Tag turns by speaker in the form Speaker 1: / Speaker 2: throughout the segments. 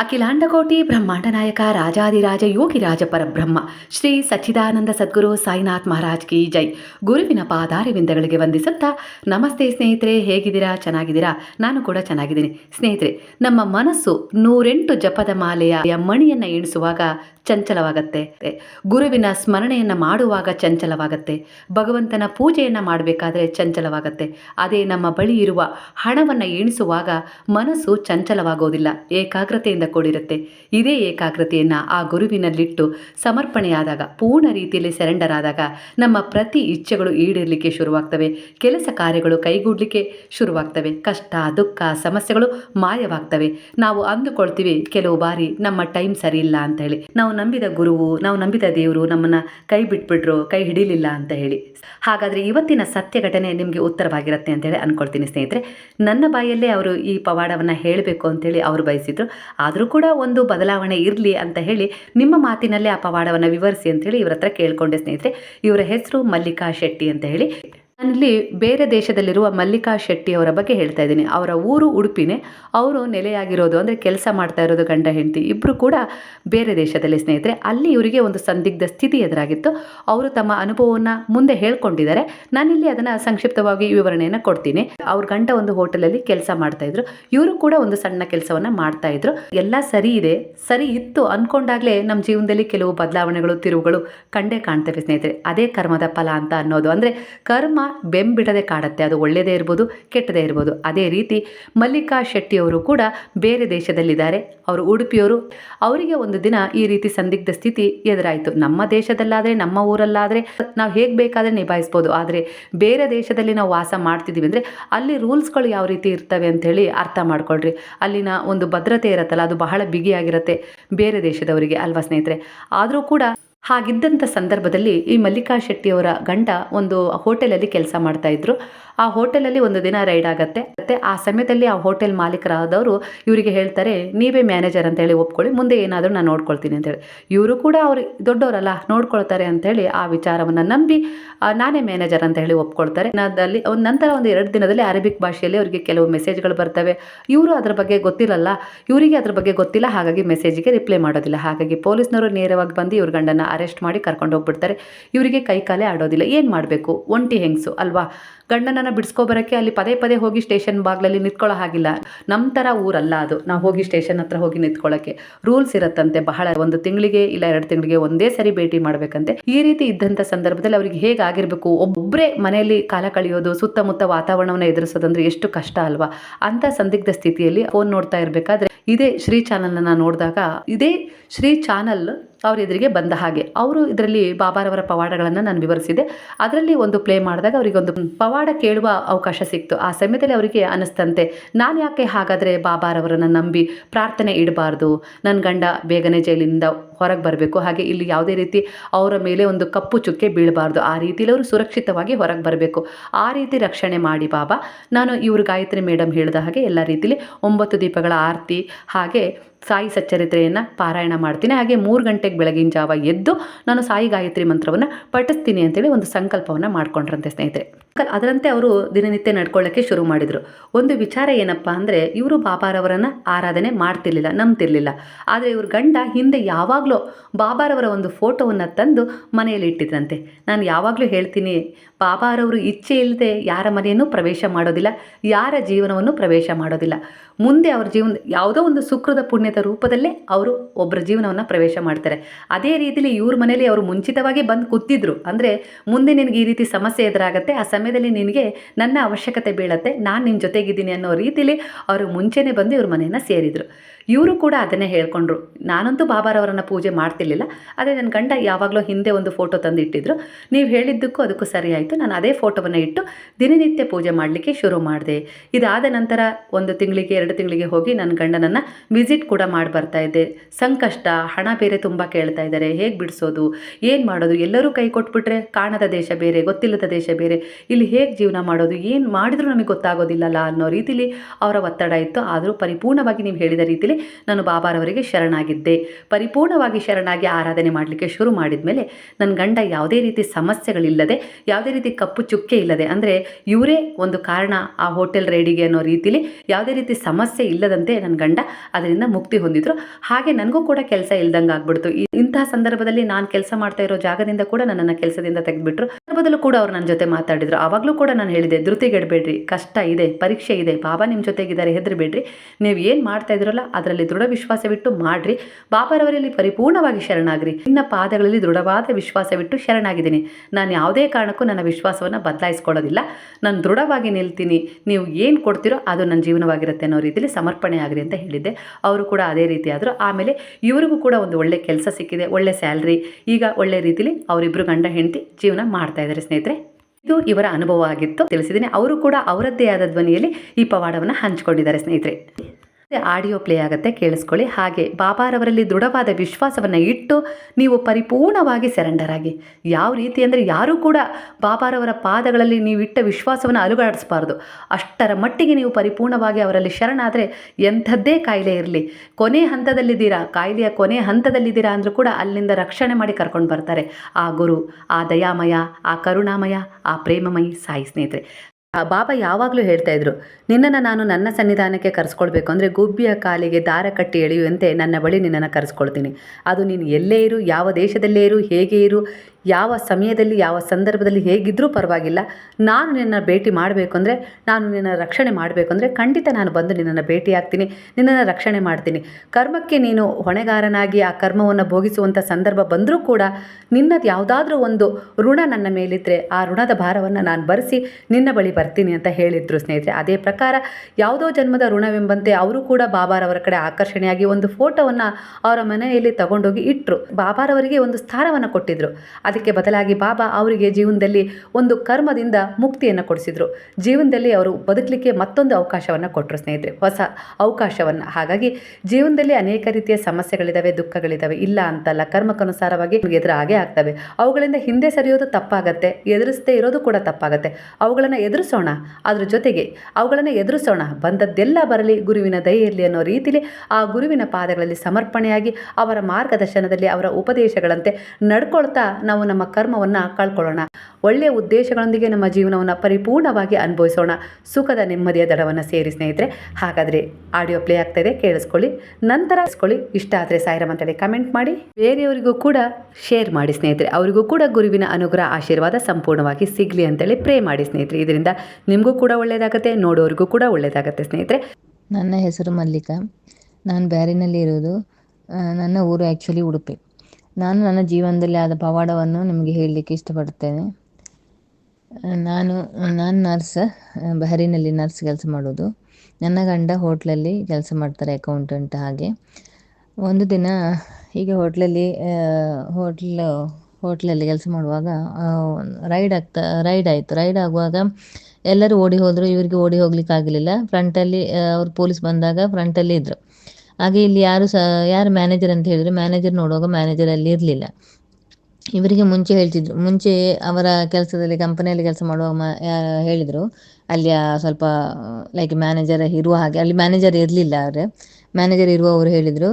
Speaker 1: ಅಖಿಲಾಂಡಕೋಟಿ ಬ್ರಹ್ಮಾಂಡ ನಾಯಕ ರಾಜಾದಿರಾಜ ಯೋಗಿರಾಜ ಪರಬ್ರಹ್ಮ, ಶ್ರೀ ಸಚ್ಚಿದಾನಂದ ಸದ್ಗುರು ಸಾಯಿನಾಥ್ ಮಹಾರಾಜ್ ಕಿ ಜೈ. ಗುರುವಿನ ಪಾದಾರವಿಂದಗಳಿಗೆ ವಂದಿಸುತ್ತಾ, ನಮಸ್ತೆ ಸ್ನೇಹಿತರೆ, ಹೇಗಿದ್ದೀರಾ? ಚೆನ್ನಾಗಿದ್ದೀರಾ? ನಾನು ಕೂಡ ಚೆನ್ನಾಗಿದ್ದೀನಿ. ಸ್ನೇಹಿತರೆ, ನಮ್ಮ ಮನಸ್ಸು ನೂರೆಂಟು ಜಪದ ಮಾಲೆಯ ಮಣಿಯನ್ನು ಎಣಿಸುವಾಗ ಚಂಚಲವಾಗತ್ತೆ. ಗುರುವಿನ ಸ್ಮರಣೆಯನ್ನು ಮಾಡುವಾಗ ಚಂಚಲವಾಗತ್ತೆ. ಭಗವಂತನ ಪೂಜೆಯನ್ನು ಮಾಡಬೇಕಾದ್ರೆ ಚಂಚಲವಾಗತ್ತೆ. ಅದೇ ನಮ್ಮ ಬಳಿ ಇರುವ ಹಣವನ್ನು ಎಣಿಸುವಾಗ ಮನಸ್ಸು ಚಂಚಲವಾಗೋದಿಲ್ಲ. ಏಕಾಗ್ರತೆಯಿಂದ ಕೂಡಿರುತ್ತೆ. ಇದೇ ಏಕಾಗ್ರತೆಯನ್ನು ಆ ಗುರುವಿನಲ್ಲಿಟ್ಟು ಸಮರ್ಪಣೆಯಾದಾಗ, ಪೂರ್ಣ ರೀತಿಯಲ್ಲಿ ಸೆರೆಂಡರ್ ಆದಾಗ ನಮ್ಮ ಪ್ರತಿ ಇಚ್ಛೆಗಳು ಈಡೇರಲಿಕ್ಕೆ ಶುರುವಾಗ್ತವೆ. ಕೆಲಸ ಕಾರ್ಯಗಳು ಕೈಗೂಡಲಿಕ್ಕೆ ಶುರುವಾಗ್ತವೆ. ಕಷ್ಟ, ದುಃಖ, ಸಮಸ್ಯೆಗಳು ಮಾಯವಾಗ್ತವೆ. ನಾವು ಅಂದುಕೊಳ್ತೀವಿ, ಕೆಲವು ಬಾರಿ ನಮ್ಮ ಟೈಮ್ ಸರಿ ಇಲ್ಲ ಅಂತ ಹೇಳಿ. ನಾವು ನಂಬಿದ ಗುರುವು, ನಾವು ನಂಬಿದ ದೇವರು ನಮ್ಮನ್ನು ಕೈ ಬಿಟ್ಬಿಟ್ರು, ಕೈ ಹಿಡಿಲಿಲ್ಲ ಅಂತ ಹೇಳಿ. ಹಾಗಾದರೆ ಇವತ್ತಿನ ಸತ್ಯ ಘಟನೆ ನಿಮಗೆ ಉತ್ತರವಾಗಿರುತ್ತೆ ಅಂತೇಳಿ ಅಂದ್ಕೊಳ್ತೀನಿ ಸ್ನೇಹಿತರೆ. ನನ್ನ ಬಾಯಲ್ಲೇ ಅವರು ಈ ಪವಾಡವನ್ನು ಹೇಳಬೇಕು ಅಂತೇಳಿ ಅವರು ಬಯಸಿದ್ರು. ಆದರೂ ಕೂಡ ಒಂದು ಬದಲಾವಣೆ ಇರಲಿ ಅಂತ ಹೇಳಿ ನಿಮ್ಮ ಮಾತಿನಲ್ಲೇ ಆ ಪವಾಡವನ್ನು ವಿವರಿಸಿ ಅಂತೇಳಿ ಇವರ ಹತ್ರ ಕೇಳಿಕೊಂಡೆ ಸ್ನೇಹಿತರೆ. ಇವರ ಹೆಸರು ಮಲ್ಲಿಕಾ ಶೆಟ್ಟಿ ಅಂತ ಹೇಳಿ. ನಾನಿಲ್ಲಿ ಬೇರೆ ದೇಶದಲ್ಲಿರುವ ಮಲ್ಲಿಕಾ ಶೆಟ್ಟಿ ಅವರ ಬಗ್ಗೆ ಹೇಳ್ತಾ ಇದ್ದೀನಿ. ಅವರ ಊರು ಉಡುಪಿನೇ ಅವರು ನೆಲೆಯಾಗಿರೋದು ಅಂದರೆ ಕೆಲಸ ಮಾಡ್ತಾ ಇರೋದು ಗಂಡ ಹೆಂಡತಿ ಇಬ್ಬರು ಕೂಡ ಬೇರೆ ದೇಶದಲ್ಲಿ ಸ್ನೇಹಿತರೆ. ಅಲ್ಲಿ ಇವರಿಗೆ ಒಂದು ಸಂದಿಗ್ಧ ಸ್ಥಿತಿ ಎದುರಾಗಿತ್ತು. ಅವರು ತಮ್ಮ ಅನುಭವವನ್ನು ಮುಂದೆ ಹೇಳ್ಕೊಂಡಿದ್ದಾರೆ. ನಾನಿಲ್ಲಿ ಅದನ್ನು ಸಂಕ್ಷಿಪ್ತವಾಗಿ ವಿವರಣೆಯನ್ನು ಕೊಡ್ತೀನಿ. ಅವ್ರ ಗಂಡ ಒಂದು ಹೋಟೆಲಲ್ಲಿ ಕೆಲಸ ಮಾಡ್ತಾ ಇದ್ರು. ಇವರು ಕೂಡ ಒಂದು ಸಣ್ಣ ಕೆಲಸವನ್ನು ಮಾಡ್ತಾ ಇದ್ರು. ಎಲ್ಲ ಸರಿ ಇದೆ. ಸರಿ ಇತ್ತು ಅಂದ್ಕೊಂಡಾಗಲೇ ನಮ್ಮ ಜೀವನದಲ್ಲಿ ಕೆಲವು ಬದಲಾವಣೆಗಳು, ತಿರುವುಗಳು ಕಂಡೇ ಕಾಣ್ತೇವೆ ಸ್ನೇಹಿತರೆ. ಅದೇ ಕರ್ಮದ ಫಲ ಅಂತ ಅನ್ನೋದು. ಅಂದರೆ ಕರ್ಮ ಬೆಂಬಿಡದೆ ಕಾಡುತ್ತೆ ಅದು ಒಳ್ಳೆಯದೇ ಇರ್ಬೋದು, ಕೆಟ್ಟದೇ ಇರ್ಬೋದು. ಅದೇ ರೀತಿ ಮಲ್ಲಿಕಾ ಶೆಟ್ಟಿಯವರು ಕೂಡ ಬೇರೆ ದೇಶದಲ್ಲಿದ್ದಾರೆ. ಅವರು ಉಡುಪಿಯವರು. ಅವರಿಗೆ ಒಂದು ದಿನ ಈ ರೀತಿ ಸಂದಿಗ್ಧ ಸ್ಥಿತಿ ಎದುರಾಯಿತು. ನಮ್ಮ ದೇಶದಲ್ಲಾದರೆ, ನಮ್ಮ ಊರಲ್ಲಾದರೆ ನಾವು ಹೇಗೆ ಬೇಕಾದರೆ ನಿಭಾಯಿಸ್ಬೋದು. ಆದರೆ ಬೇರೆ ದೇಶದಲ್ಲಿ ನಾವು ವಾಸ ಮಾಡ್ತಿದ್ದೀವಿ ಅಂದರೆ ಅಲ್ಲಿ ರೂಲ್ಸ್ಗಳು ಯಾವ ರೀತಿ ಇರ್ತವೆ ಅಂಥೇಳಿ ಅರ್ಥ ಮಾಡ್ಕೊಳ್ರಿ. ಅಲ್ಲಿನ ಒಂದು ಭದ್ರತೆ ಇರುತ್ತಲ್ಲ, ಅದು ಬಹಳ ಬಿಗಿಯಾಗಿರುತ್ತೆ ಬೇರೆ ದೇಶದವರಿಗೆ ಅಲ್ವಾ ಸ್ನೇಹಿತರೆ. ಆದರೂ ಕೂಡ ಹಾಗಿದ್ದಂಥ ಸಂದರ್ಭದಲ್ಲಿ ಈ ಮಲ್ಲಿಕಾ ಶೆಟ್ಟಿಯವರ ಗಂಡ ಒಂದು ಹೋಟೆಲಲ್ಲಿ ಕೆಲಸ ಮಾಡ್ತಾ ಇದ್ರು. ಆ ಹೋಟೆಲಲ್ಲಿ ಒಂದು ದಿನ ರೈಡ್ ಆಗತ್ತೆ. ಮತ್ತೆ ಆ ಸಮಯದಲ್ಲಿ ಆ ಹೋಟೆಲ್ ಮಾಲೀಕರಾದವರು ಇವರಿಗೆ ಹೇಳ್ತಾರೆ, ನೀವೇ ಮ್ಯಾನೇಜರ್ ಅಂತ ಹೇಳಿ ಒಪ್ಕೊಳ್ಳಿ, ಮುಂದೆ ಏನಾದರೂ ನಾನು ನೋಡ್ಕೊಳ್ತೀನಿ ಅಂತೇಳಿ. ಇವರು ಕೂಡ ಅವ್ರು ದೊಡ್ಡವರಲ್ಲ, ನೋಡ್ಕೊಳ್ತಾರೆ ಅಂತೇಳಿ ಆ ವಿಚಾರವನ್ನು ನಂಬಿ ನಾನೇ ಮ್ಯಾನೇಜರ್ ಅಂತ ಹೇಳಿ ಒಪ್ಕೊಳ್ತಾರೆ. ಅದಲ್ಲಿ ಒಂದು ನಂತರ ಒಂದು ಎರಡು ದಿನದಲ್ಲಿ ಅರೇಬಿಕ್ ಭಾಷೆಯಲ್ಲಿ ಅವರಿಗೆ ಕೆಲವು ಮೆಸೇಜ್ಗಳು ಬರ್ತವೆ. ಇವರು ಅದರ ಬಗ್ಗೆ ಗೊತ್ತಿರಲ್ಲ, ಇವರಿಗೆ ಅದ್ರ ಬಗ್ಗೆ ಗೊತ್ತಿಲ್ಲ, ಹಾಗಾಗಿ ಮೆಸೇಜಿಗೆ ರಿಪ್ಲೈ ಮಾಡೋದಿಲ್ಲ. ಹಾಗಾಗಿ ಪೊಲೀಸ್ನವರು ನೇರವಾಗಿ ಬಂದು ಇವ್ರ ಗಂಡನ ಅರೆಸ್ಟ್ ಮಾಡಿ ಕರ್ಕೊಂಡು ಹೋಗ್ಬಿಡ್ತಾರೆ ಇವರಿಗೆ ಕೈ ಕಾಲೇ ಆಡೋದಿಲ್ಲ. ಏನು ಮಾಡಬೇಕು? ಒಂಟಿ ಹೆಂಗಸು, ಅಲ್ವಾ? ಗಂಡನನ್ನು ಬಿಡಿಸ್ಕೊಬರೋಕ್ಕೆ ಅಲ್ಲಿ ಪದೇ ಪದೇ ಹೋಗಿ ಸ್ಟೇಷನ್ ಬಾಗ್ಲಲ್ಲಿ ನಿಂತ್ಕೊಳ್ಳೋ ಹಾಗಿಲ್ಲ. ನಮ್ಮ ಥರ ಊರಲ್ಲ ಅದು. ನಾವು ಹೋಗಿ ಸ್ಟೇಷನ್ ಹತ್ರ ಹೋಗಿ ನಿಂತ್ಕೊಳ್ಳೋಕ್ಕೆ ರೂಲ್ಸ್ ಇರುತ್ತಂತೆ ಬಹಳ. ಒಂದು ತಿಂಗಳಿಗೆ ಇಲ್ಲ ಎರಡು ತಿಂಗಳಿಗೆ ಒಂದೇ ಸರಿ ಭೇಟಿ ಮಾಡಬೇಕಂತೆ. ಈ ರೀತಿ ಇದ್ದಂಥ ಸಂದರ್ಭದಲ್ಲಿ ಅವರಿಗೆ ಹೇಗಾಗಿರ್ಬೇಕು ಒಬ್ಬರೇ ಮನೆಯಲ್ಲಿ ಕಾಲ ಕಳೆಯೋದು, ಸುತ್ತಮುತ್ತ ವಾತಾವರಣವನ್ನು ಎದುರಿಸೋದಂದ್ರೆ ಎಷ್ಟು ಕಷ್ಟ ಅಲ್ವಾ? ಅಂತ ಸಂದಿಗ್ಧ ಸ್ಥಿತಿಯಲ್ಲಿ ಫೋನ್ ನೋಡ್ತಾ ಇರಬೇಕಾದ್ರೆ, ಇದೇ ಶ್ರೀ ಚಾನಲ್ನ ನೋಡಿದಾಗ, ಇದೇ ಶ್ರೀ ಚಾನಲ್ ಅವ್ರ ಎದುರಿಗೆ ಬಂದ ಹಾಗೆ. ಅವರು ಇದರಲ್ಲಿ ಬಾಬಾರವರ ಪವಾಡಗಳನ್ನು ನಾನು ವಿವರಿಸಿದೆ. ಅದರಲ್ಲಿ ಒಂದು ಪ್ಲೇ ಮಾಡಿದಾಗ ಅವರಿಗೆ ಒಂದು ಪವಾಡ ಕೇಳುವ ಅವಕಾಶ ಸಿಕ್ತು. ಆ ಸಮಯದಲ್ಲಿ ಅವರಿಗೆ ಅನಿಸ್ತಂತೆ ನಾನು ಯಾಕೆ ಹಾಗಾದರೆ ಬಾಬಾರವರನ್ನು ನಂಬಿ ಪ್ರಾರ್ಥನೆ ಇಡಬಾರ್ದು? ನನ್ನ ಗಂಡ ಬೇಗನೆ ಜೈಲಿನಿಂದ ಹೊರಗೆ ಬರಬೇಕು. ಹಾಗೆ ಇಲ್ಲಿ ಯಾವುದೇ ರೀತಿ ಅವರ ಮೇಲೆ ಒಂದು ಕಪ್ಪು ಚುಕ್ಕೆ ಬೀಳಬಾರ್ದು. ಆ ರೀತಿಯಲ್ಲಿ ಅವರು ಸುರಕ್ಷಿತವಾಗಿ ಹೊರಗೆ ಬರಬೇಕು. ಆ ರೀತಿ ರಕ್ಷಣೆ ಮಾಡಿ ಬಾಬಾ. ನಾನು ಇವರು ಗಾಯತ್ರಿ ಮೇಡಮ್ ಹೇಳಿದ ಹಾಗೆ ಎಲ್ಲ ರೀತಿಯಲ್ಲಿ ಒಂಬತ್ತು ದೀಪಗಳ ಆರತಿ ಹಾಗೆ ಸಾಯಿ ಸಚ್ಚರಿತ್ರೆಯನ್ನು ಪಾರಾಯಣ ಮಾಡ್ತೀನಿ. ಹಾಗೆ ಮೂರು ಗಂಟೆಗೆ ಬೆಳಗಿನ ಜಾವ ಎದ್ದು ನಾನು ಸಾಯಿ ಗಾಯತ್ರಿ ಮಂತ್ರವನ್ನು ಪಠಿಸ್ತೀನಿ ಅಂತೇಳಿ ಒಂದು ಸಂಕಲ್ಪವನ್ನು ಮಾಡ್ಕೊಂಡ್ರಂತೆ ಸ್ನೇಹಿತರೆ. ಅದರಂತೆ ಅವರು ದಿನನಿತ್ಯ ನಡ್ಕೊಳ್ಳೋಕ್ಕೆ ಶುರು ಮಾಡಿದರು. ಒಂದು ವಿಚಾರ ಏನಪ್ಪ ಅಂದರೆ, ಇವರು ಬಾಬಾರವರನ್ನು ಆರಾಧನೆ ಮಾಡ್ತಿರ್ಲಿಲ್ಲ, ನಂಬ್ತಿರ್ಲಿಲ್ಲ. ಆದರೆ ಇವ್ರ ಗಂಡ ಹಿಂದೆ ಯಾವಾಗಲೂ ಬಾಬಾರವರ ಒಂದು ಫೋಟೋವನ್ನು ತಂದು ಮನೆಯಲ್ಲಿ ಇಟ್ಟಿದ್ರಂತೆ. ನಾನು ಯಾವಾಗಲೂ ಹೇಳ್ತೀನಿ, ಬಾಬಾರವರು ಇಚ್ಛೆ ಇಲ್ಲದೆ ಯಾರ ಮನೆಯನ್ನು ಪ್ರವೇಶ ಮಾಡೋದಿಲ್ಲ, ಯಾರ ಜೀವನವನ್ನು ಪ್ರವೇಶ ಮಾಡೋದಿಲ್ಲ. ಮುಂದೆ ಅವ್ರ ಜೀವನ, ಯಾವುದೋ ಒಂದು ಸುಕೃದ ಪುಣ್ಯದ ರೂಪದಲ್ಲೇ ಅವರು ಒಬ್ಬರ ಜೀವನವನ್ನು ಪ್ರವೇಶ ಮಾಡ್ತಾರೆ. ಅದೇ ರೀತಿಲಿ ಇವ್ರ ಮನೆಯಲ್ಲಿ ಅವರು ಮುಂಚಿತವಾಗಿ ಬಂದು ಕೂತಿದ್ರು. ಅಂದರೆ ಮುಂದೆ ನಿನಗೆ ಈ ರೀತಿ ಸಮಸ್ಯೆ ಎದುರಾಗತ್ತೆ, ಆ ಸಮಯದಲ್ಲಿ ನಿನಗೆ ನನ್ನ ಅವಶ್ಯಕತೆ ಬೀಳತ್ತೆ, ನಾನು ನಿನ್ನ ಜೊತೆಗಿದ್ದೀನಿ ಅನ್ನೋ ರೀತಿಲಿ ಅವರು ಮುಂಚೆನೇ ಬಂದು ಇವ್ರ ಮನೆಯನ್ನು ಸೇರಿದರು. ಇವರು ಕೂಡ ಅದನ್ನೇ ಹೇಳ್ಕೊಂಡ್ರು. ನಾನಂತೂ ಬಾಬಾರವರನ್ನು ಪೂಜೆ ಮಾಡ್ತಿರ್ಲಿಲ್ಲ, ಆದರೆ ನನ್ನ ಗಂಡ ಯಾವಾಗಲೂ ಹಿಂದೆ ಒಂದು ಫೋಟೋ ತಂದು ಇಟ್ಟಿದ್ರು ನೀವು ಹೇಳಿದ್ದಕ್ಕೂ ಅದಕ್ಕೂ ಸರಿ ಆಯಿತು. ನಾನು ಅದೇ ಫೋಟೋವನ್ನು ಇಟ್ಟು ದಿನನಿತ್ಯ ಪೂಜೆ ಮಾಡಲಿಕ್ಕೆ ಶುರು ಮಾಡಿದೆ. ಇದಾದ ನಂತರ ಒಂದು ತಿಂಗಳಿಗೆ, ಎರಡು ತಿಂಗಳಿಗೆ ಹೋಗಿ ನನ್ನ ಗಂಡನನ್ನು ವಿಸಿಟ್ ಕೂಡ ಮಾಡಿ ಬರ್ತಾ ಇದ್ದೆ. ಸಂಕಷ್ಟ, ಹಣ ಬೇರೆ ತುಂಬ ಕೇಳ್ತಾ ಇದ್ದಾರೆ. ಹೇಗೆ ಬಿಡಿಸೋದು? ಏನು ಮಾಡೋದು? ಎಲ್ಲರೂ ಕೈ ಕೊಟ್ಬಿಟ್ರೆ ಕಾಣದ ದೇಶ ಬೇರೆ, ಗೊತ್ತಿಲ್ಲದ ದೇಶ ಬೇರೆ. ಇಲ್ಲಿ ಹೇಗೆ ಜೀವನ ಮಾಡೋದು, ಏನು ಮಾಡಿದರೂ ನಮಗೆ ಗೊತ್ತಾಗೋದಿಲ್ಲಲ್ಲ ಅನ್ನೋ ರೀತಿಲಿ ಅವರ ಒತ್ತಡ ಇತ್ತು. ಆದರೂ ಪರಿಪೂರ್ಣವಾಗಿ ನೀವು ಹೇಳಿದ ರೀತಿಲಿ ನಾನು ಬಾಬಾರವರಿಗೆ ಶರಣಾಗಿದ್ದೆ. ಪರಿಪೂರ್ಣವಾಗಿ ಶರಣಾಗಿ ಆರಾಧನೆ ಮಾಡಲಿಕ್ಕೆ ಶುರು ಮಾಡಿದ ಮೇಲೆ ನನ್ನ ಗಂಡ ಯಾವುದೇ ರೀತಿ ಸಮಸ್ಯೆಗಳಿಲ್ಲದೆ, ಯಾವುದೇ ರೀತಿ ಕಪ್ಪು ಚುಕ್ಕೆ ಇಲ್ಲದೆ, ಅಂದರೆ ಇವರೇ ಒಂದು ಕಾರಣ ಆ ಹೋಟೆಲ್ ರೈಡಿಗೆ ಅನ್ನೋ ರೀತಿಲಿ ಯಾವುದೇ ರೀತಿ ಸಮಸ್ಯೆ ಇಲ್ಲದಂತೆ ನನ್ನ ಗಂಡ ಅದರಿಂದ ಮುಕ್ತಿ ಹೊಂದಿದ್ರು. ಹಾಗೆ ನನಗೂ ಕೂಡ ಕೆಲಸ ಇಲ್ದಂಗೆ ಆಗ್ಬಿಡ್ತು. ಇಂತಹ ಸಂದರ್ಭದಲ್ಲಿ ನಾನು ಕೆಲಸ ಮಾಡ್ತಾ ಇರೋ ಜಾಗದಿಂದ ಕೂಡ ನನ್ನನ್ನು ಕೆಲಸದಿಂದ ತೆಗೆದುಬಿಟ್ರು. ಸಂದರ್ಭದಲ್ಲೂ ಕೂಡ ಅವರು ನನ್ನ ಜೊತೆ ಮಾತಾಡಿದ್ರು. ಆವಾಗಲೂ ಕೂಡ ನಾನು ಹೇಳಿದೆ, ಧೃತಿಗೆಡಬೇಡ್ರಿ, ಕಷ್ಟ ಇದೆ, ಪರೀಕ್ಷೆ ಇದೆ, ಬಾಬಾ ನಿಮ್ಮ ಜೊತೆಗಿದ್ದಾರೆ, ಹೆದರಬೇಡ್ರಿ. ನೀವು ಏನು ಮಾಡ್ತಾ ಇದ್ರಲ್ಲ, ಅದರಲ್ಲಿ ದೃಢ ವಿಶ್ವಾಸವಿಟ್ಟು ಮಾಡ್ರಿ. ಬಾಬಾರವರಲ್ಲಿ ಪರಿಪೂರ್ಣವಾಗಿ ಶರಣಾಗ್ರಿ. ನಿನ್ನ ಪಾದಗಳಲ್ಲಿ ದೃಢವಾದ ವಿಶ್ವಾಸವಿಟ್ಟು ಶರಣಾಗಿದ್ದೀನಿ. ನಾನು ಯಾವುದೇ ಕಾರಣಕ್ಕೂ ನನ್ನ ವಿಶ್ವಾಸವನ್ನು ಬದಲಾಯಿಸ್ಕೊಳ್ಳೋದಿಲ್ಲ. ನಾನು ದೃಢವಾಗಿ ನಿಲ್ತೀನಿ. ನೀವು ಏನು ಕೊಡ್ತೀರೋ ಅದು ನನ್ನ ಜೀವನವಾಗಿರುತ್ತೆ ಅನ್ನೋ ರೀತಿಯಲ್ಲಿ ಸಮರ್ಪಣೆ ಆಗ್ರಿ ಅಂತ ಹೇಳಿದ್ದೆ. ಅವರು ಕೂಡ ಅದೇ ರೀತಿ ಆದರು. ಆಮೇಲೆ ಇವರಿಗೂ ಕೂಡ ಒಂದು ಒಳ್ಳೆ ಕೆಲಸ ಸಿಕ್ಕಿದೆ, ಒಳ್ಳೆ ಸ್ಯಾಲ್ರಿ. ಈಗ ಒಳ್ಳೆ ರೀತಿಲಿ ಅವರಿಬ್ಬರು ಗಂಡ, ಹೆಂಡತಿ ಜೀವನ ಮಾಡ್ತಾ ಇದ್ದಾರೆ ಸ್ನೇಹಿತರೆ. ಇದು ಇವರ ಅನುಭವ ಆಗಿತ್ತು. ತಿಳಿಸಿದ್ದೀನಿ ಅವರು ಕೂಡ ಅವರದ್ದೇ ಆದ ಧ್ವನಿಯಲ್ಲಿ ಈ ಪವಾಡವನ್ನು ಹಂಚಿಕೊಂಡಿದ್ದಾರೆ ಸ್ನೇಹಿತರೆ. ಆಡಿಯೋ ಪ್ಲೇ ಆಗುತ್ತೆ, ಕೇಳಿಸ್ಕೊಳ್ಳಿ. ಹಾಗೆ ಬಾಬಾರವರಲ್ಲಿ ದೃಢವಾದ ವಿಶ್ವಾಸವನ್ನು ಇಟ್ಟು ನೀವು ಪರಿಪೂರ್ಣವಾಗಿ ಸೆರೆಂಡರ್ ಆಗಿ. ಯಾವ ರೀತಿ ಅಂದರೆ ಯಾರೂ ಕೂಡ ಬಾಬಾರವರ ಪಾದಗಳಲ್ಲಿ ನೀವು ಇಟ್ಟ ವಿಶ್ವಾಸವನ್ನು ಅಲುಗಾಡಿಸಬಾರ್ದು. ಅಷ್ಟರ ಮಟ್ಟಿಗೆ ನೀವು ಪರಿಪೂರ್ಣವಾಗಿ ಅವರಲ್ಲಿ ಶರಣಾದರೆ ಎಂಥದ್ದೇ ಕಾಯಿಲೆ ಇರಲಿ. ಕೊನೆ ಹಂತದಲ್ಲಿದ್ದೀರಾ, ಕಾಯಿಲೆಯ ಕೊನೆ ಹಂತದಲ್ಲಿದ್ದೀರಾ ಅಂದರೂ ಕೂಡ ಅಲ್ಲಿಂದ ರಕ್ಷಣೆ ಮಾಡಿ ಕರ್ಕೊಂಡು ಬರ್ತಾರೆ. ಆ ಗುರು, ಆ ದಯಾಮಯ, ಆ ಕರುಣಾಮಯ, ಆ ಪ್ರೇಮಮಯಿ ಸಾಯಿ ಸ್ನೇಹಿತರೆ. ಆ ಬಾಬಾ ಯಾವಾಗಲೂ ಹೇಳ್ತಾ ಇದ್ರು, ನಿನ್ನನ್ನು ನಾನು ನನ್ನ ಸನ್ನಿಧಾನಕ್ಕೆ ಕರೆಸ್ಕೊಳ್ಬೇಕು. ಅಂದರೆ ಗುಬ್ಬಿಯ ಕಾಲಿಗೆ ದಾರ ಕಟ್ಟಿ ಎಳೆಯುವಂತೆ ನನ್ನ ಬಳಿ ನಿನ್ನನ್ನು ಕರೆಸ್ಕೊಳ್ತೀನಿ. ಅದು ನೀನು ಎಲ್ಲೇ ಇರು, ಯಾವ ದೇಶದಲ್ಲೇ ಇರು, ಹೇಗೆ ಇರು ಯಾವ ಸಮಯದಲ್ಲಿ, ಯಾವ ಸಂದರ್ಭದಲ್ಲಿ ಹೇಗಿದ್ದರೂ ಪರವಾಗಿಲ್ಲ. ನಾನು ನಿನ್ನ ಭೇಟಿ ಮಾಡಬೇಕು ಅಂದರೆ, ನಾನು ನಿನ್ನ ರಕ್ಷಣೆ ಮಾಡಬೇಕು ಅಂದರೆ ಖಂಡಿತ ನಾನು ಬಂದು ನಿನ್ನನ್ನು ಭೇಟಿಯಾಗ್ತೀನಿ ನಿನ್ನನ್ನು ರಕ್ಷಣೆ ಮಾಡ್ತೀನಿ. ಕರ್ಮಕ್ಕೆ ನೀನು ಹೊಣೆಗಾರನಾಗಿ ಆ ಕರ್ಮವನ್ನು ಭೋಗಿಸುವಂಥ ಸಂದರ್ಭ ಬಂದರೂ ಕೂಡ ನಿನ್ನದು ಯಾವುದಾದ್ರೂ ಒಂದು ಋಣ ನನ್ನ ಮೇಲಿದ್ದರೆ ಆ ಋಣದ ಭಾರವನ್ನು ನಾನು ಬರೆಸಿ ನಿನ್ನ ಬಳಿ ಬರ್ತೀನಿ ಅಂತ ಹೇಳಿದ್ರು ಸ್ನೇಹಿತರೆ. ಅದೇ ಪ್ರಕಾರ ಯಾವುದೋ ಜನ್ಮದ ಋಣವೆಂಬಂತೆ ಅವರು ಕೂಡ ಬಾಬಾರವರ ಕಡೆ ಆಕರ್ಷಣೆಯಾಗಿ ಒಂದು ಫೋಟೋವನ್ನು ಅವರ ಮನೆಯಲ್ಲಿ ತಗೊಂಡೋಗಿ ಇಟ್ಟರು ಬಾಬಾರವರಿಗೆ ಒಂದು ಸ್ಥಾನವನ್ನು ಕೊಟ್ಟಿದ್ರು. ಅದಕ್ಕೆ ಬದಲಾಗಿ ಬಾಬಾ ಅವರಿಗೆ ಜೀವನದಲ್ಲಿ ಒಂದು ಕರ್ಮದಿಂದ ಮುಕ್ತಿಯನ್ನು ಕೊಡಿಸಿದ್ರು. ಜೀವನದಲ್ಲಿ ಅವರು ಬದುಕಲಿಕ್ಕೆ ಮತ್ತೊಂದು ಅವಕಾಶವನ್ನು ಕೊಟ್ಟರು ಸ್ನೇಹಿತರೆ. ಹೊಸ ಅವಕಾಶವನ್ನು. ಹಾಗಾಗಿ ಜೀವನದಲ್ಲಿ ಅನೇಕ ರೀತಿಯ ಸಮಸ್ಯೆಗಳಿದ್ದಾವೆ ದುಃಖಗಳಿದ್ದಾವೆ ಇಲ್ಲ ಅಂತಲ್ಲ, ಕರ್ಮಕ್ಕನುಸಾರವಾಗಿ ಎದುರು ಆಗೇ ಆಗ್ತವೆ. ಅವುಗಳಿಂದ ಹಿಂದೆ ಸರಿಯೋದು ತಪ್ಪಾಗತ್ತೆ, ಎದುರಿಸದೇ ಇರೋದು ಕೂಡ ತಪ್ಪಾಗತ್ತೆ. ಅವುಗಳನ್ನು ಎದುರಿಸೋಣ. ಅದ್ರ ಜೊತೆಗೆ ಅವುಗಳನ್ನು ಎದುರಿಸೋಣ. ಬಂದದ್ದೆಲ್ಲ ಬರಲಿ ಗುರುವಿನ ದಯೆ ಇರಲಿ ಅನ್ನೋ ರೀತಿಲಿ ಆ ಗುರುವಿನ ಪಾದಗಳಲ್ಲಿ ಸಮರ್ಪಣೆಯಾಗಿ ಅವರ ಮಾರ್ಗದರ್ಶನದಲ್ಲಿ ಅವರ ಉಪದೇಶಗಳಂತೆ ನಡ್ಕೊಳ್ತಾ ನಾವು ನಮ್ಮ ಕರ್ಮವನ್ನು ಕಳ್ಕೊಳ್ಳೋಣ. ಒಳ್ಳೆಯ ಉದ್ದೇಶಗಳೊಂದಿಗೆ ನಮ್ಮ ಜೀವನವನ್ನು ಪರಿಪೂರ್ಣವಾಗಿ ಅನುಭವಿಸೋಣ. ಸುಖದ ನೆಮ್ಮದಿಯ ದಡವನ್ನು ಸೇರಿ ಸ್ನೇಹಿತರೆ, ಹಾಗಾದರೆ ಆಡಿಯೋ ಪ್ಲೇ ಆಗ್ತಾ ಇದೆ, ಕೇಳಿಸ್ಕೊಳ್ಳಿ. ನಂತರ ಇಸ್ಕೊಳ್ಳಿ ಇಷ್ಟ ಆದರೆ ಸಾಯಿರಮ್ ಅಂತೇಳಿ ಕಮೆಂಟ್ ಮಾಡಿ. ಬೇರೆಯವರಿಗೂ ಕೂಡ ಶೇರ್ ಮಾಡಿ ಸ್ನೇಹಿತರೆ. ಅವರಿಗೂ ಕೂಡ ಗುರುವಿನ ಅನುಗ್ರಹ, ಆಶೀರ್ವಾದ ಸಂಪೂರ್ಣವಾಗಿ ಸಿಗಲಿ ಅಂತೇಳಿ ಪ್ರೇ ಮಾಡಿ ಸ್ನೇಹಿತರೆ. ಇದರಿಂದ ನಿಮಗೂ ಕೂಡ ಒಳ್ಳೆಯದಾಗತ್ತೆ ನೋಡೋರಿಗೂ ಕೂಡ ಒಳ್ಳೆಯದಾಗತ್ತೆ ಸ್ನೇಹಿತರೆ.
Speaker 2: ನನ್ನ ಹೆಸರು ಮಲ್ಲಿಕಾ. ನಾನು ಬ್ಯಾರಿನಲ್ಲಿ ಇರೋದು. ನನ್ನ ಊರು ಆ್ಯಕ್ಚುಲಿ ಉಡುಪಿ. ನಾನು ನನ್ನ ಜೀವನದಲ್ಲಿ ಆದ ಪವಾಡವನ್ನು ನಿಮಗೆ ಹೇಳಲಿಕ್ಕೆ ಇಷ್ಟಪಡ್ತೇನೆ ನಾನು ನಾನು ನರ್ಸ್, ಬಹರಿನಲ್ಲಿ ನರ್ಸ್ ಕೆಲಸ ಮಾಡೋದು. ನನ್ನ ಗಂಡ ಹೋಟ್ಲಲ್ಲಿ ಕೆಲಸ ಮಾಡ್ತಾರೆ ಅಕೌಂಟೆಂಟ್ ಹಾಗೆ. ಒಂದು ದಿನ ಹೀಗೆ ಹೋಟ್ಲಲ್ಲಿ ಹೋಟ್ಲ್, ಹೋಟ್ಲಲ್ಲಿ ಕೆಲಸ ಮಾಡುವಾಗ ರೈಡ್ ಆಗ್ತಾ ರೈಡ್ ಆಯಿತು. ರೈಡ್ ಆಗುವಾಗ ಎಲ್ಲರೂ ಓಡಿ ಹೋದರು, ಇವರಿಗೆ ಓಡಿ ಹೋಗ್ಲಿಕ್ಕೆ ಆಗಲಿಲ್ಲ ಫ್ರಂಟಲ್ಲಿ ಅವ್ರು ಪೊಲೀಸ್ ಬಂದಾಗ ಫ್ರಂಟಲ್ಲಿ ಇದ್ದರು ಹಾಗೆ ಇಲ್ಲಿ ಯಾರು ಸಹ ಯಾರು ಮ್ಯಾನೇಜರ್ ಅಂತ ಹೇಳಿದ್ರೆ ಮ್ಯಾನೇಜರ್ ನೋಡುವಾಗ ಮ್ಯಾನೇಜರ್ ಅಲ್ಲಿ ಇರಲಿಲ್ಲ. ಇವರಿಗೆ ಮುಂಚೆ ಹೇಳ್ತಿದ್ರು, ಮುಂಚೆ ಅವರ ಕೆಲಸದಲ್ಲಿ ಕಂಪನಿಯಲ್ಲಿ ಕೆಲಸ ಮಾಡುವಾಗ ಹೇಳಿದ್ರು, ಅಲ್ಲಿ ಸ್ವಲ್ಪ ಲೈಕ್ ಮ್ಯಾನೇಜರ್ ಇರುವ ಹಾಗೆ, ಅಲ್ಲಿ ಮ್ಯಾನೇಜರ್ ಇರಲಿಲ್ಲ ಅವ್ರೆ. ಮ್ಯಾನೇಜರ್ ಇರುವವರು ಹೇಳಿದರು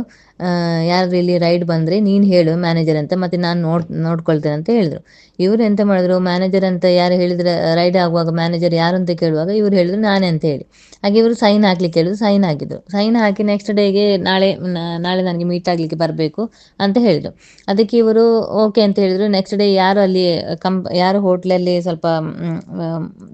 Speaker 2: ಯಾರು ಇಲ್ಲಿ ರೈಡ್ ಬಂದರೆ ನೀನು ಹೇಳು ಮ್ಯಾನೇಜರ್ ಅಂತ, ಮತ್ತೆ ನಾನು ನೋಡ್, ನೋಡ್ಕೊಳ್ತೇನೆ ಅಂತ ಹೇಳಿದ್ರು. ಇವರು ಎಂತ ಮಾಡಿದ್ರು ಮ್ಯಾನೇಜರ್ ಅಂತ ಯಾರು ಹೇಳಿದ್ರೆ ರೈಡ್ ಆಗುವಾಗ ಮ್ಯಾನೇಜರ್ ಯಾರು ಅಂತ ಕೇಳುವಾಗ ಇವರು ಹೇಳಿದ್ರು ನಾನೇ ಅಂತ ಹೇಳಿ. ಹಾಗೆ ಇವರು ಸೈನ್ ಹಾಕ್ಲಿಕ್ಕೆ ಹೇಳಿದ್ರು ಸೈನ್ ಹಾಕಿದ್ರು. ಸೈನ್ ಹಾಕಿ ನೆಕ್ಸ್ಟ್ ಡೇಗೆ ನಾಳೆ ನಾಳೆ ನನಗೆ ಮೀಟ್ ಆಗಲಿಕ್ಕೆ ಬರಬೇಕು ಅಂತ ಹೇಳಿದರು. ಅದಕ್ಕೆ ಇವರು ಓಕೆ ಅಂತ ಹೇಳಿದ್ರು. ನೆಕ್ಸ್ಟ್ ಡೇ ಯಾರು ಅಲ್ಲಿ ಕಂಪ್ ಯಾರು ಹೋಟ್ಲಲ್ಲಿ ಸ್ವಲ್ಪ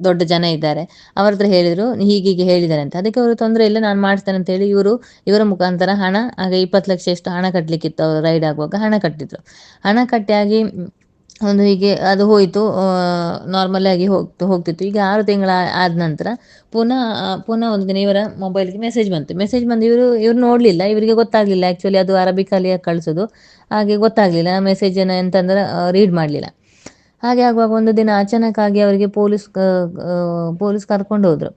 Speaker 2: ದೊಡ್ಡ ಜನ ಇದ್ದಾರೆ, ಅವ್ರ ಹತ್ರ ಹೇಳಿದ್ರು, ಹೀಗೀಗೆ ಹೇಳಿದ್ದಾರೆ ಅಂತ. ಅದಕ್ಕೆ ಅವರು ತೊಂದರೆ ಇಲ್ಲ, ನಾನು ಮಾಡ್ತೇನೆ ಅಂತ ಹೇಳಿ ಇವರು, ಇವರ ಮುಖಾಂತರ ಹಣ, ಹಾಗೆ ಇಪ್ಪತ್ತು ಲಕ್ಷ ಎಷ್ಟು ಹಣ ಕಟ್ಟಲಿಕ್ಕಿತ್ತು ಅವರು ರೈಡ್ ಆಗುವಾಗ ಹಣ ಕಟ್ಟಿದ್ರು. ಹಣ ಕಟ್ಟಿಯಾಗಿ ಒಂದು ಹೀಗೆ ಅದು ಹೋಯಿತು ನಾರ್ಮಲ್ ಆಗಿ ಹೋಗ್ತು, ಹೋಗ್ತಿತ್ತು. ಈಗ ಆರು ತಿಂಗಳ ಆದ ನಂತರ ಪುನಃ ಪುನಃ ಒಂದು ದಿನ ಇವರ ಮೊಬೈಲ್ಗೆ ಮೆಸೇಜ್ ಬಂತು. ಮೆಸೇಜ್ ಬಂದು ಇವರು, ಇವ್ರು ನೋಡಲಿಲ್ಲ, ಇವರಿಗೆ ಗೊತ್ತಾಗಲಿಲ್ಲ. ಆ್ಯಕ್ಚುಲಿ ಅದು ಅರಬಿಕಲ್ಲಿ ಕಳಿಸೋದು. ಹಾಗೆ ಗೊತ್ತಾಗಲಿಲ್ಲ. ಮೆಸೇಜ್ ಎಂತಂದ್ರೆ ರೀಡ್ ಮಾಡಲಿಲ್ಲ. ಹಾಗೆ ಆಗುವಾಗ ಒಂದು ದಿನ ಅಚಾನಕ್ ಆಗಿ ಅವರಿಗೆ ಪೊಲೀಸ್ ಪೊಲೀಸ್ ಕರ್ಕೊಂಡು ಹೋದ್ರು.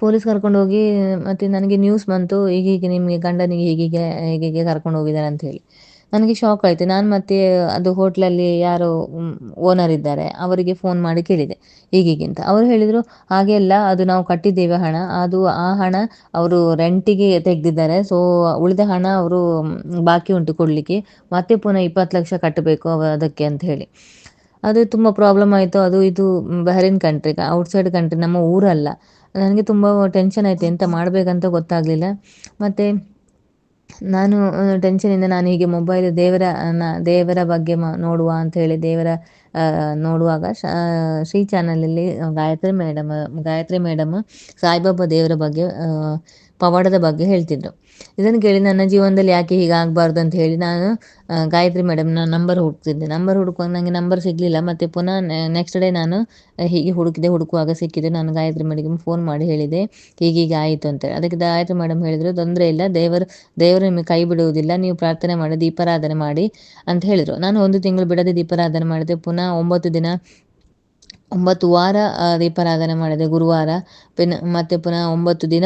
Speaker 2: ಪೊಲೀಸ್ ಕರ್ಕೊಂಡು ಹೋಗಿ, ಮತ್ತೆ ನನಗೆ ನ್ಯೂಸ್ ಬಂತು ಹೀಗೀಗೆ ನಿಮಗೆ ಗಂಡನಿಗೆ ಹೀಗೀಗೆ ಹೀಗೀಗೆ ಕರ್ಕೊಂಡು ಹೋಗಿದ್ದಾರೆ ಅಂತ ಹೇಳಿ. ನನಗೆ ಶಾಕ್ ಆಯಿತು. ನಾನು ಮತ್ತೆ ಅದು ಹೋಟ್ಲಲ್ಲಿ ಯಾರು ಓನರ್ ಇದ್ದಾರೆ, ಅವರಿಗೆ ಫೋನ್ ಮಾಡಿ ಕೇಳಿದೆ. ಈಗೀಗಿಂತ ಅವರು ಹೇಳಿದರು, ಹಾಗೆ ಅಲ್ಲ, ಅದು ನಾವು ಕಟ್ಟಿದ್ದೇವೆ ಹಣ. ಅದು ಆ ಹಣ ಅವರು ರೆಂಟಿಗೆ ತೆಗೆದಿದ್ದಾರೆ. ಸೊ ಉಳಿದ ಹಣ ಅವರು ಬಾಕಿ ಉಂಟು ಕೊಡಲಿಕ್ಕೆ. ಮತ್ತೆ ಪುನಃ ಇಪ್ಪತ್ತು ಲಕ್ಷ ಕಟ್ಟಬೇಕು ಅದಕ್ಕೆ ಅಂತ ಹೇಳಿ. ಅದು ತುಂಬ ಪ್ರಾಬ್ಲಮ್ ಆಯಿತು. ಅದು ಇದು ಬಹರಿನ್ ಕಂಟ್ರಿ ಔಟ್ಸೈಡ್ ಕಂಟ್ರಿ ನಮ್ಮ ಊರಲ್ಲ. ನನಗೆ ತುಂಬ ಟೆನ್ಷನ್ ಆಯಿತು ಎಂತ ಮಾಡಬೇಕಂತ ಗೊತ್ತಾಗಲಿಲ್ಲ. ಮತ್ತು ನಾನು ಟೆನ್ಷನಿಂದ ನಾನು ಹೀಗೆ ಮೊಬೈಲ್ ದೇವರ ದೇವರ ಬಗ್ಗೆ ಮ, ನೋಡುವ ಅಂತ ಹೇಳಿ, ದೇವರ ನೋಡುವಾಗ ಶ್ರೀ ಚಾನಲಲ್ಲಿ ಗಾಯತ್ರಿ ಮೇಡಮ್ ಗಾಯತ್ರಿ ಮೇಡಮ್ ಸಾಯಿಬಾಬಾ ದೇವರ ಬಗ್ಗೆ ಪವಾಡದ ಬಗ್ಗೆ ಹೇಳ್ತಿದ್ರು. ಇದನ್ನು ಕೇಳಿ ನನ್ನ ಜೀವನದಲ್ಲಿ ಯಾಕೆ ಹೀಗೆ ಆಗಬಾರ್ದು ಅಂತ ಹೇಳಿ ನಾನು ಗಾಯತ್ರಿ ಮೇಡಮ್ನ ನಂಬರ್ ಹುಡುಕ್ತಿದ್ದೆ. ನಂಬರ್ ಹುಡುಕುವಾಗ ನನಗೆ ನಂಬರ್ ಸಿಗಲಿಲ್ಲ. ಮತ್ತು ಪುನಃ ನೆಕ್ಸ್ಟ್ ಡೇ ನಾನು ಹೀಗೆ ಹುಡುಕಿದೆ, ಹುಡುಕುವಾಗ ಸಿಕ್ಕಿದೆ. ನಾನು ಗಾಯತ್ರಿ ಮೇಡಮ್ಗೆ ಫೋನ್ ಮಾಡಿ ಹೇಳಿದೆ ಹೀಗೀಗೆ ಆಯಿತು ಅಂತ ಅದಕ್ಕೆ ಗಾಯತ್ರಿ ಮೇಡಮ್ ಹೇಳಿದರು, ತೊಂದರೆ ಇಲ್ಲ, ದೇವರು ದೇವರು ನಿಮಗೆ ಕೈ ಬಿಡುವುದಿಲ್ಲ, ನೀವು ಪ್ರಾರ್ಥನೆ ಮಾಡಿ, ದೀಪಾರಾಧನೆ ಮಾಡಿ ಅಂತ ಹೇಳಿದರು. ನಾನು ಒಂದು ತಿಂಗಳು ಬಿಡದೆ ದೀಪಾರಾಧನೆ ಮಾಡಿದೆ. ಪುನಃ ಒಂಬತ್ತು ದಿನ ಒಂಬತ್ತು ವಾರ ದೀಪಾರಾಧನೆ ಮಾಡಿದೆ, ಗುರುವಾರ. ಪೆನ್, ಮತ್ತೆ ಪುನಃ ಒಂಬತ್ತು ದಿನ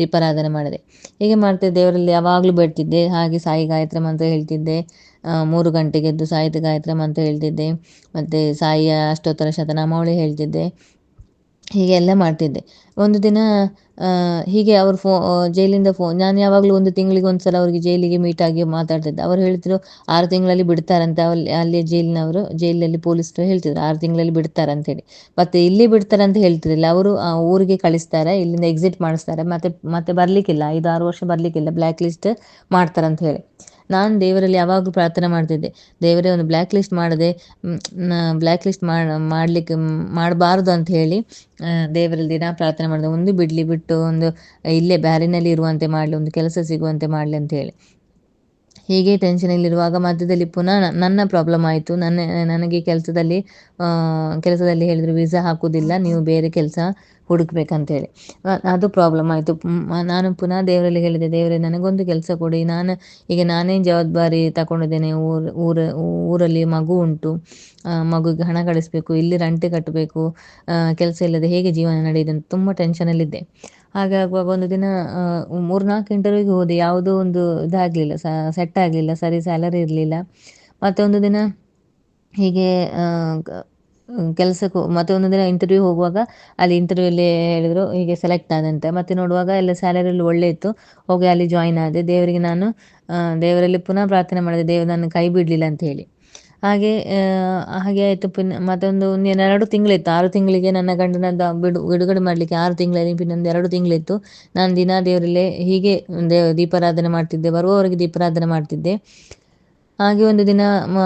Speaker 2: ದೀಪಾರಾಧನೆ ಮಾಡಿದೆ. ಹೀಗೆ ಮಾಡ್ತಿದ್ದೆ ದೇವರಲ್ಲಿ ಯಾವಾಗಲೂ ಬೇಡ್ತಿದ್ದೆ. ಹಾಗೆ ಸಾಯಿ ಗಾಯತ್ರಿ ಮಂತ್ರ ಹೇಳ್ತಿದ್ದೆ. ಮೂರು ಗಂಟೆಗೆದ್ದು ಸಾಯಿತ ಗಾಯತ್ರಿ ಮಂತ್ರ ಹೇಳ್ತಿದ್ದೆ. ಮತ್ತು ಸಾಯಿಯ ಅಷ್ಟೋತ್ತರ ಶತನಾಮಾವಳಿ ಹೇಳ್ತಿದ್ದೆ. ಹೀಗೆ ಎಲ್ಲ ಮಾಡ್ತಿದ್ದೆ. ಒಂದು ದಿನ ಹೀಗೆ ಅವ್ರು ಫೋ ಜೈಲಿಂದ ಫೋನ್ ನಾನು ಯಾವಾಗಲೂ ಒಂದು ತಿಂಗಳಿಗೆ ಒಂದು ಸಲ ಅವರಿಗೆ ಜೈಲಿಗೆ ಆಗಿ ಮಾತಾಡ್ತಿದ್ದೆ. ಅವರು ಹೇಳ್ತಿದ್ರು, ಆರು ತಿಂಗಳಲ್ಲಿ ಬಿಡ್ತಾರಂತೆ ಅಲ್ಲಿ ಅಲ್ಲಿ ಜೈಲಿನವರು, ಜೈಲಲ್ಲಿ ಪೊಲೀಸರು ಹೇಳ್ತಿದ್ರು, ಆರು ತಿಂಗಳಲ್ಲಿ ಬಿಡ್ತಾರಂತೇಳಿ. ಮತ್ತೆ ಇಲ್ಲಿ ಬಿಡ್ತಾರಂತ ಹೇಳ್ತಿರಲಿಲ್ಲ. ಅವರು ಊರಿಗೆ ಕಳಿಸ್ತಾರೆ, ಇಲ್ಲಿಂದ ಎಕ್ಸಿಟ್ ಮಾಡಿಸ್ತಾರೆ. ಮತ್ತೆ ಮತ್ತೆ ಬರಲಿಕ್ಕಿಲ್ಲ ಐದು ಆರು ವರ್ಷ ಬರಲಿಕ್ಕಿಲ್ಲ ಬ್ಲ್ಯಾಕ್ ಲಿಸ್ಟ್ ಮಾಡ್ತಾರಂತ ಹೇಳಿ. ನಾನು ದೇವರಲ್ಲಿ ಯಾವಾಗಲೂ ಪ್ರಾರ್ಥನೆ ಮಾಡ್ತಿದ್ದೆ. ದೇವರೇ ಒಂದು ಬ್ಲ್ಯಾಕ್ ಲಿಸ್ಟ್ ಮಾಡದೆ ಬ್ಲ್ಯಾಕ್ ಲಿಸ್ಟ್ ಮಾಡ್ಲಿಕ್ಕೆ, ಮಾಡಬಾರ್ದು ಅಂತ ಹೇಳಿ ದೇವರಲ್ಲಿ ದಿನ ಪ್ರಾರ್ಥನೆ ಮಾಡಿದೆ. ಒಂದು ಬಿಡ್ಲಿ ಬಿಟ್ಟು ಒಂದು, ಇಲ್ಲೇ ಬ್ಯಾರಿನಲ್ಲಿ ಇರುವಂತೆ ಮಾಡಲಿ, ಒಂದು ಕೆಲಸ ಸಿಗುವಂತೆ ಮಾಡಲಿ ಅಂತ ಹೇಳಿ. ಹೀಗೆ ಟೆನ್ಷನಲ್ಲಿರುವಾಗ ಮಧ್ಯದಲ್ಲಿ ಪುನಃ ನನ್ನ ಪ್ರಾಬ್ಲಮ್ ಆಯಿತು. ನನ್ನ, ನನಗೆ ಕೆಲಸದಲ್ಲಿ ಕೆಲಸದಲ್ಲಿ ಹೇಳಿದರು ವೀಸಾ ಹಾಕೋದಿಲ್ಲ ನೀವು ಬೇರೆ ಕೆಲಸ ಹುಡುಕ್ಬೇಕಂತೇಳಿ. ಅದು ಪ್ರಾಬ್ಲಮ್ ಆಯಿತು. ನಾನು ಪುನಃ ದೇವರಲ್ಲಿ ಹೇಳಿದೆ, ದೇವರೇ, ನನಗೊಂದು ಕೆಲಸ ಕೊಡಿ. ನಾನು, ಈಗ ನಾನೇ ಜವಾಬ್ದಾರಿ ತಗೊಂಡಿದ್ದೇನೆ ಊರು, ಊರ, ಊರಲ್ಲಿ ಮಗು ಉಂಟು. ಮಗುಗೆ ಹಣ ಕಳಿಸ್ಬೇಕು, ಇಲ್ಲಿ ರಂಟೆ ಕಟ್ಟಬೇಕು ಕೆಲಸ ಇಲ್ಲದೆ ಹೇಗೆ ಜೀವನ ನಡೆಯುತ್ತೆ ಅಂತ ತುಂಬ ಟೆನ್ಷನಲ್ಲಿದ್ದೆ ಹಾಗಾಗುವಾಗ ಒಂದು ದಿನ ಮೂರ್ನಾಲ್ಕು ಇಂಟರ್ವ್ಯೂಗೆ ಹೋದೆ. ಯಾವುದೋ ಒಂದು ಇದಾಗಲಿಲ್ಲ ಸೆಟ್ ಆಗಲಿಲ್ಲ, ಸರಿ ಸ್ಯಾಲರಿ ಇರಲಿಲ್ಲ. ಮತ್ತೆ ಒಂದು ದಿನ ಹೀಗೆ ಕೆಲಸಕ್ಕೂ ಮತ್ತೆ ಒಂದು ದಿನ ಇಂಟರ್ವ್ಯೂ ಹೋಗುವಾಗ ಅಲ್ಲಿ ಇಂಟರ್ವ್ಯೂಲ್ಲಿ ಹೇಳಿದರು, ಹೀಗೆ ಸೆಲೆಕ್ಟ್ ಆದಂತೆ. ಮತ್ತೆ ನೋಡುವಾಗ ಎಲ್ಲ ಸ್ಯಾಲರಿಯಲ್ಲಿ ಒಳ್ಳೆ ಇತ್ತು. ಹೋಗಿ ಅಲ್ಲಿ ಜಾಯಿನ್ ಆದೆ. ದೇವರಿಗೆ ನಾನು ದೇವರಲ್ಲಿ ಪುನಃ ಪ್ರಾರ್ಥನೆ ಮಾಡಿದೆ, ದೇವರು ನನ್ನ ಕೈ ಬಿಡಲಿಲ್ಲ ಅಂತ ಹೇಳಿ. ಹಾಗೆ ಹಾಗೆ ಆಯ್ತು. ಪುನ್, ಮತ್ತೊಂದು ಎರಡು ತಿಂಗಳಿತ್ತು. ಆರು ತಿಂಗಳಿಗೆ ನನ್ನ ಗಂಡನದ್ದು ಬಿಡು, ಬಿಡುಗಡೆ ಮಾಡ್ಲಿಕ್ಕೆ ಆರು ತಿಂಗಳಲ್ಲಿ ಇನ್ನೊಂದು ಎರಡು ತಿಂಗಳಿತ್ತು. ನಾನು ದಿನಾ ದೇವರಲ್ಲೇ ಹೀಗೆ ದೇವ ದೀಪಾರಾಧನೆ ಮಾಡ್ತಿದ್ದೆ. ಬರುವವರೆಗೆ ದೀಪಾರಾಧನೆ ಮಾಡ್ತಿದ್ದೆ. ಹಾಗೆ ಒಂದು ದಿನ, ಮ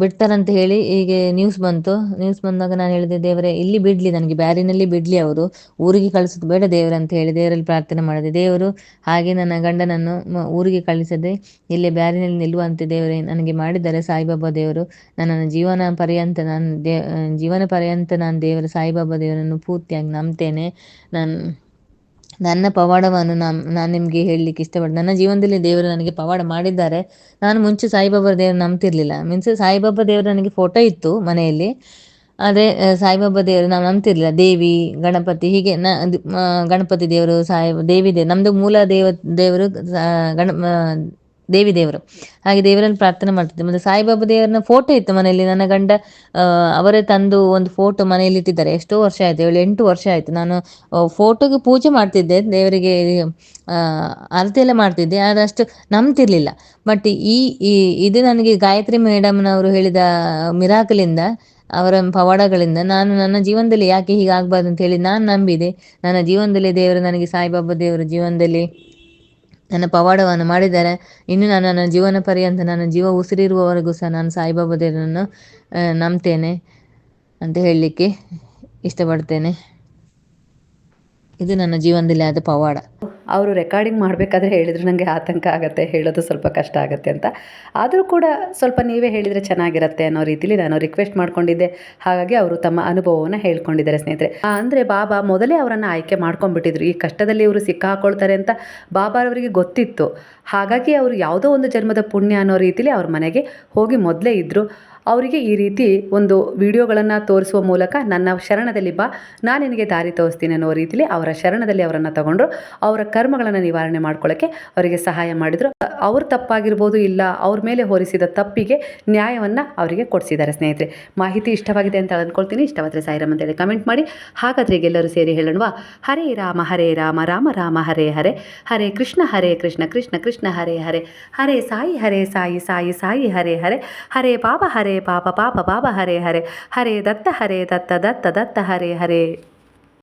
Speaker 2: ಬಿಡ್ತಾರಂತ ಹೇಳಿ ಹೀಗೆ ನ್ಯೂಸ್ ಬಂತು. ನ್ಯೂಸ್ ಬಂದಾಗ ನಾನು ಹೇಳಿದೆ, ದೇವರೇ, ಇಲ್ಲಿ ಬಿಡ್ಲಿ ನನಗೆ, ಬ್ಯಾರಿನಲ್ಲಿ ಬಿಡ್ಲಿ ಅವರು. ಊರಿಗೆ ಕಳಿಸೋದು ಬೇಡ ದೇವರ ಅಂತ ಹೇಳಿ, ದೇವರಲ್ಲಿ ಪ್ರಾರ್ಥನೆ ಮಾಡಿದೆ. ದೇವರು ಹಾಗೆ ನನ್ನ ಗಂಡನನ್ನು ಊರಿಗೆ ಕಳಿಸದೆ, ಇಲ್ಲೇ ಬ್ಯಾರಿನಲ್ಲಿ ನಿಲ್ಲುವಂತೆ ದೇವರೇ, ನನಗೆ ಮಾಡಿದ್ದಾರೆ ಸಾಯಿಬಾಬಾ ದೇವರು. ನನ್ನನ್ನು ಜೀವನ ಪರ್ಯಂತ ನಾನು ದೇ ಜೀವನ ಪರ್ಯಂತ ನಾನು ದೇವರ ಸಾಯಿಬಾಬಾ ದೇವರನ್ನು ಪೂರ್ತಿಯಾಗಿ ನಂಬ್ತೇನೆ. ನಾನು ನನ್ನ ಪವಾಡವನ್ನು ನಾನು ನಾನು ನಿಮಗೆ ಹೇಳಲಿಕ್ಕೆ ಇಷ್ಟಪಡ್ತೀನಿ. ನನ್ನ ಜೀವನದಲ್ಲಿ ದೇವರು ನನಗೆ ಪವಾಡ ಮಾಡಿದ್ದಾರೆ. ನಾನು ಮುಂಚೆ ಸಾಯಿಬಾಬಾ ದೇವರು ನಂಬ್ತಿರ್ಲಿಲ್ಲ. ಮೀನ್ಸ್ ಸಾಯಿಬಾಬಾ ದೇವರು ನನಗೆ ಫೋಟೋ ಇತ್ತು ಮನೆಯಲ್ಲಿ. ಆದರೆ ಸಾಯಿಬಾಬಾ ದೇವರು ನಾವು ನಂಬ್ತಿರ್ಲಿಲ್ಲ. ದೇವಿ, ಗಣಪತಿ ಹೀಗೆ ನ ಗಣಪತಿ ದೇವರು, ಸಾಯಿ, ದೇವಿ ದೇವರು ನಮ್ಮದು ಮೂಲ ದೇವ, ದೇವರು ಗಣ ದೇವಿ ದೇವರು. ಹಾಗೆ ದೇವರನ್ನು ಪ್ರಾರ್ಥನೆ ಮಾಡ್ತಿದ್ದೆ. ಮತ್ತೆ ಸಾಯಿಬಾಬಾ ದೇವರನ್ನ ಫೋಟೋ ಇತ್ತು ಮನೆಯಲ್ಲಿ. ನನ್ನ ಗಂಡ ಅವರೇ ತಂದು ಒಂದು ಫೋಟೋ ಮನೆಯಲ್ಲಿ ಇಟ್ಟಿದ್ದಾರೆ. ಎಷ್ಟೋ ವರ್ಷ ಆಯ್ತು, ಏಳು, ಎಂಟು ವರ್ಷ ಆಯ್ತು. ನಾನು ಫೋಟೋಗೆ ಪೂಜೆ ಮಾಡ್ತಿದ್ದೆ. ದೇವರಿಗೆ ಆರತಿ ಎಲ್ಲ ಮಾಡ್ತಿದ್ದೆ. ಆದಷ್ಟು ನಂಬ್ತಿರ್ಲಿಲ್ಲ. ಬಟ್ ಈ ಈ, ಇದು ನನಗೆ ಗಾಯತ್ರಿ ಮೇಡಮ್ನವರು ಹೇಳಿದ ಮಿರಾಕಲಿಂದ ಅವರ ಪವಾಡಗಳಿಂದ ನಾನು ನನ್ನ ಜೀವನದಲ್ಲಿ ಯಾಕೆ ಹೀಗಾಗಬಾರ್ದು ಅಂತ ಹೇಳಿ ನಾನು ನಂಬಿದೆ. ನನ್ನ ಜೀವನದಲ್ಲಿ ದೇವರು ನನಗೆ ಸಾಯಿಬಾಬಾ ದೇವರು ಜೀವನದಲ್ಲಿ ನನ್ನ ಪವಾಡವನ್ನು ಮಾಡಿದ್ದಾರೆ. ಇನ್ನು ನಾನು ನನ್ನ ಜೀವನ ಪರ್ಯಂತ ನನ್ನ ಜೀವ ಉಸಿರಿರುವವರೆಗೂ ಸಹ ನಾನು ಸಾಯಿಬಾಬಾ ದೇವರನ್ನು ನಂಬ್ತೇನೆ ಅಂತ ಹೇಳಲಿಕ್ಕೆ ಇಷ್ಟಪಡ್ತೇನೆ. ಇದು ನನ್ನ ಜೀವನದಲ್ಲಿ ಆದ ಪವಾಡ.
Speaker 1: ಅವರು ರೆಕಾರ್ಡಿಂಗ್ ಮಾಡಬೇಕಾದ್ರೆ ಹೇಳಿದ್ರು ನನಗೆ ಆತಂಕ ಆಗುತ್ತೆ, ಹೇಳೋದು ಸ್ವಲ್ಪ ಕಷ್ಟ ಆಗುತ್ತೆ ಅಂತ. ಆದರೂ ಕೂಡ ಸ್ವಲ್ಪ ನೀವೇ ಹೇಳಿದರೆ ಚೆನ್ನಾಗಿರುತ್ತೆ ಅನ್ನೋ ರೀತಿಲಿ ನಾನು ರಿಕ್ವೆಸ್ಟ್ ಮಾಡ್ಕೊಂಡಿದ್ದೆ. ಹಾಗಾಗಿ ಅವರು ತಮ್ಮ ಅನುಭವವನ್ನು ಹೇಳ್ಕೊಂಡಿದ್ದಾರೆ ಸ್ನೇಹಿತರೆ. ಅಂದರೆ ಬಾಬಾ ಮೊದಲೇ ಅವರನ್ನು ಆಯ್ಕೆ ಮಾಡ್ಕೊಂಡ್ಬಿಟ್ಟಿದ್ರು. ಈ ಕಷ್ಟದಲ್ಲಿ ಇವರು ಸಿಕ್ಕಾಕೊಳ್ತಾರೆ ಅಂತ ಬಾಬಾರವರಿಗೆ ಗೊತ್ತಿತ್ತು. ಹಾಗಾಗಿ ಅವರು ಯಾವುದೋ ಒಂದು ಜನ್ಮದ ಪುಣ್ಯ ಅನ್ನೋ ರೀತಿಲಿ ಅವ್ರ ಮನೆಗೆ ಹೋಗಿ ಮೊದಲೇ ಇದ್ದರು ಅವರಿಗೆ ಈ ರೀತಿ ಒಂದು ವಿಡಿಯೋಗಳನ್ನು ತೋರಿಸುವ ಮೂಲಕ ನನ್ನ ಶರಣದಲ್ಲಿ ಬಾ. ನಾನು ನಿನಗೆ ದಾರಿ ತೋರಿಸ್ತೀನಿ ಅನ್ನೋ ರೀತಿಲಿ ಅವರ ಶರಣದಲ್ಲಿ ಅವರನ್ನು ತಗೊಂಡ್ರು. ಅವರ ಕರ್ಮಗಳನ್ನು ನಿವಾರಣೆ ಮಾಡ್ಕೊಳ್ಳೋಕ್ಕೆ ಅವರಿಗೆ ಸಹಾಯ ಮಾಡಿದರು. ಅವ್ರ ತಪ್ಪಾಗಿರ್ಬೋದು ಇಲ್ಲ, ಅವ್ರ ಮೇಲೆ ಹೋರಿಸಿದ ತಪ್ಪಿಗೆ ನ್ಯಾಯವನ್ನು ಅವರಿಗೆ ಕೊಡಿಸಿದ್ದಾರೆ ಸ್ನೇಹಿತರೆ. ಮಾಹಿತಿ ಇಷ್ಟವಾಗಿದೆ ಅಂತ ಅಂದ್ಕೊಳ್ತೀನಿ ಇಷ್ಟವಾದರೆ ಸಾಯಿರಾಮ್ ಅಂತೇಳಿ ಕಮೆಂಟ್ ಮಾಡಿ. ಹಾಗಾದರೆ ಎಲ್ಲರೂ ಸೇರಿ ಹೇಳೋಣವಾ? ಹರೇ ರಾಮ ಹರೇ ರಾಮ ರಾಮ ರಾಮ, ಹರೇ ಹರೇ. ಹರೇ ಕೃಷ್ಣ ಹರೇ ಕೃಷ್ಣ ಕೃಷ್ಣ ಕೃಷ್ಣ, ಹರೇ ಹರೇ. ಹರೇ ಸಾಯಿ ಹರೇ ಸಾಯಿ ಸಾಯಿ ಸಾಯಿ, ಹರೇ ಹರೇ. ಹರೇ ಪಾಪ ಹರೇ ಪಾಪ ಪಾಪ ಪಾಪ ಹರೇ ಹರೇ. ಹರೇ ದತ್ತ ಹರೇ ದತ್ತ ದತ್ತ ದತ್ತ ಹರೇ ಹರೇ.